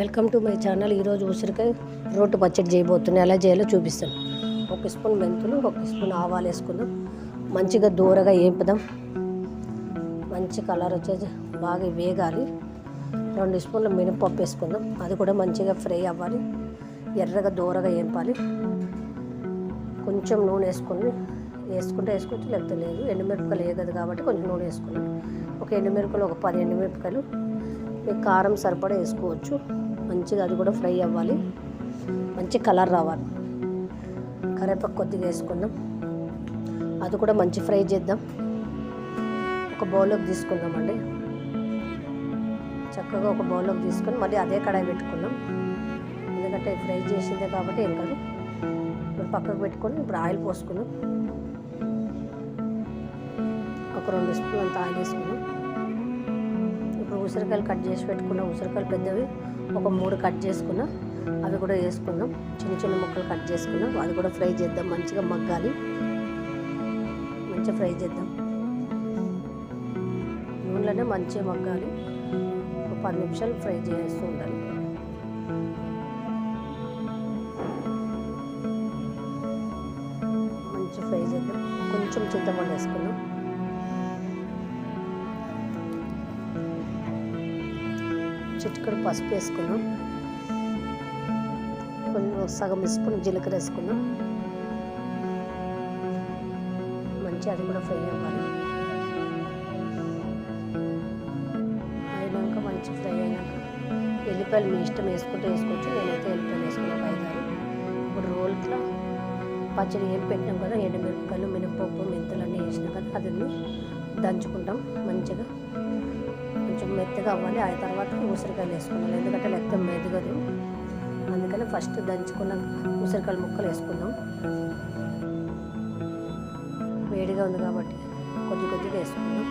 Welcome to my channel. ఈరోజు ఉసిరికాయ road పచ్చడి చేయబోతున్నాయి ఎలా చేయాలో చూపిస్తాను. ఒక స్పూన్ మెంతులు ఒక స్పూన్ ఆవాలు వేసుకుందాం. మంచిగా దూరగా వేపుదాం మంచి కలర్ వచ్చేసి బాగా వేగాలి. రెండు స్పూన్ల మినపప్పు వేసుకుందాం. అది కూడా మంచిగా ఫ్రై అవ్వాలి. ఎర్రగా దూరగా వేపాలి కొంచెం నూనె వేసుకొని వేసుకుంటే వేసుకోవచ్చు లేకపోతే లేదు. ఎండుమిరపకాయలు వేయగదు కాబట్టి కొంచెం నూనె వేసుకున్నాం ఒక ఎండుమిరపకాయలు ఒక పది ఎండుమిరపకాయలు. మీకు కారం సరిపడా వేసుకోవచ్చు. మంచిగా అది కూడా ఫ్రై అవ్వాలి. మంచి కలర్ రావాలి. కరివేపాకు కొద్దిగా వేసుకుందాం. అది కూడా మంచి ఫ్రై చేద్దాం. ఒక బౌల్లోకి తీసుకుందామండి చక్కగా ఒక బౌల్లోకి తీసుకొని మళ్ళీ అదే కడాయి పెట్టుకుందాం. ఎందుకంటే ఫ్రై చేసిందే కాబట్టి ఏం కాదు. ఇప్పుడు పక్కకు పెట్టుకొని ఇప్పుడు ఆయిల్ పోసుకుందాం. ఒక రెండు స్పూన్ అంత ఆయిల్ వేసుకున్నాం ఉసిరికాయలు కట్ చేసి పెట్టుకున్న ఉసిరికాయలు పెద్దవి ఒక మూడు కట్ చేసుకున్నా అవి కూడా వేసుకుందాం. చిన్న చిన్న ముక్కలు కట్ చేసుకున్నాం అది కూడా ఫ్రై చేద్దాం. మంచిగా మగ్గాలి. మంచిగా ఫ్రై చేద్దాం. నూనెలోనే మంచిగా మగ్గాలి. ఒక పది నిమిషాలు ఫ్రై చేస్తూ ఉండాలి. మంచి ఫ్రై చేద్దాం. కొంచెం చింతపండు వేసుకుందాం. చిటికడు పసుపు వేసుకున్నాం. కొంచెం సగం స్పూన్ జీలకర్ర వేసుకున్నాం. మంచి అది కూడా ఫ్రై అవ్వాలి. అయినాక మంచి ఫ్రై అయినాక ఎల్లిపాయలు మీ ఇష్టం వేసుకుంటే వేసుకోవచ్చు నేనైతే ఎల్లిపాయలు వేసుకున్నాను ఐదారు ఇప్పుడు రోల్స్లో పచ్చడి ఏం పెట్టినాం కదా ఎండుమిరపకాయలు మినపప్పు మెంతులు అన్నీ వేసినాం కదా అది దంచుకుంటాం మంచిగా. కొంచెం మెత్తగా అవ్వాలి. ఆ తర్వాత ఉసిరికాయలు వేసుకున్నాం ఎందుకంటే లెక్క మెదగదు. అందుకని ఫస్ట్ దంచుకున్న ఉసిరికాయల ముక్కలు వేసుకుందాం. వేడిగా ఉంది కాబట్టి కొద్ది కొద్దిగా వేసుకుందాం.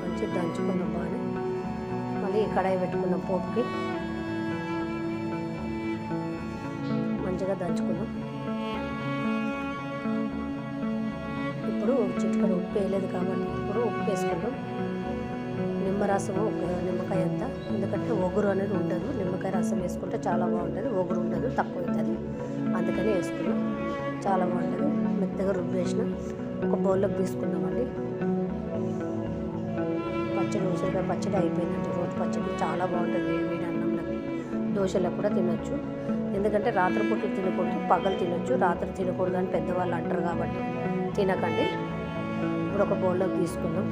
మంచిగా దంచుకుందాం బాగా మళ్ళీ కడాయి పెట్టుకున్నాం పోపుకి. మంచిగా దంచుకుందాం. ఇప్పుడు ఉప్పు వేయలేదు కాబట్టి ఇప్పుడు ఉప్పు వేసుకుందాం నిమ్మరసము ఒక నిమ్మకాయ అంతా. ఎందుకంటే ఒగురు అనేది ఉండదు. నిమ్మకాయ రసం వేసుకుంటే చాలా బాగుంటుంది. ఒగురు ఉండదు తక్కువ అవుతుంది. అందుకని వేసుకున్నాం. చాలా బాగుంటుంది. మెత్తగా రుబ్బేసిన. ఒక బౌల్లోకి తీసుకున్నామండి పచ్చడి ఉసిరికాయ పచ్చడి అయిపోయిందండి. రోటి పచ్చడి చాలా బాగుంటుంది. వేడి వేడి అన్నంలోకి. దోశలకు కూడా తినొచ్చు. ఎందుకంటే రాత్రిపూట తినకూడదు పగలు తినొచ్చు. రాత్రి తినకూడదు అని పెద్దవాళ్ళు అంటారు కాబట్టి తినకండి. ఇప్పుడు ఒక బౌల్లోకి తీసుకుందాం.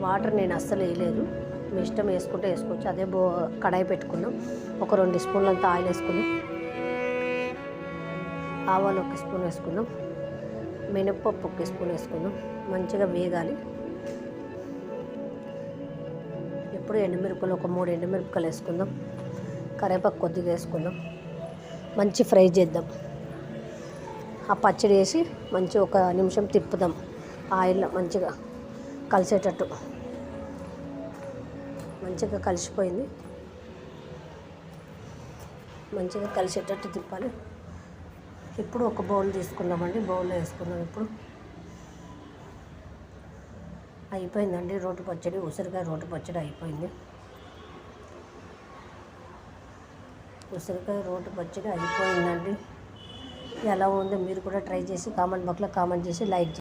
వాటర్ నేను అస్సలు వేయలేదు. మీ ఇష్టం వేసుకుంటే వేసుకోవచ్చు. అదే బో కడాయి పెట్టుకుందాం. ఒక రెండు స్పూన్లంత ఆయిల్ వేసుకుందాం. ఆవాలు ఒక స్పూన్ వేసుకుందాం. మినప్పప్పు ఒక స్పూన్ వేసుకుందాం. మంచిగా వేగాలి. ఇప్పుడు ఎండుమిరపకాయలు ఒక మూడు ఎండుమిరపకాయలు వేసుకుందాం. కరివేపాకు కొద్దిగా వేసుకుందాం. మంచి ఫ్రై చేద్దాం. ఆ పచ్చడి వేసి మంచి ఒక నిమిషం తిప్పుదాం. ఆయిల్ మంచిగా కలిసేటట్టు. మంచిగా కలిసిపోయింది. మంచిగా కలిసేటట్టు తిప్పాలి. ఇప్పుడు ఒక బౌల్ తీసుకుందామండి. బౌల్లో వేసుకుందాం ఇప్పుడు. అయిపోయిందండి. రోటి పచ్చడి ఉసిరికాయ రోటి పచ్చడి అయిపోయింది. ఉసిరికాయ రోటి పచ్చడి అయిపోయిందండి. ఎలా ఉందో? మీరు కూడా ట్రై చేసి కామెంట్ బాక్స్లో కామెంట్ చేసి లైక్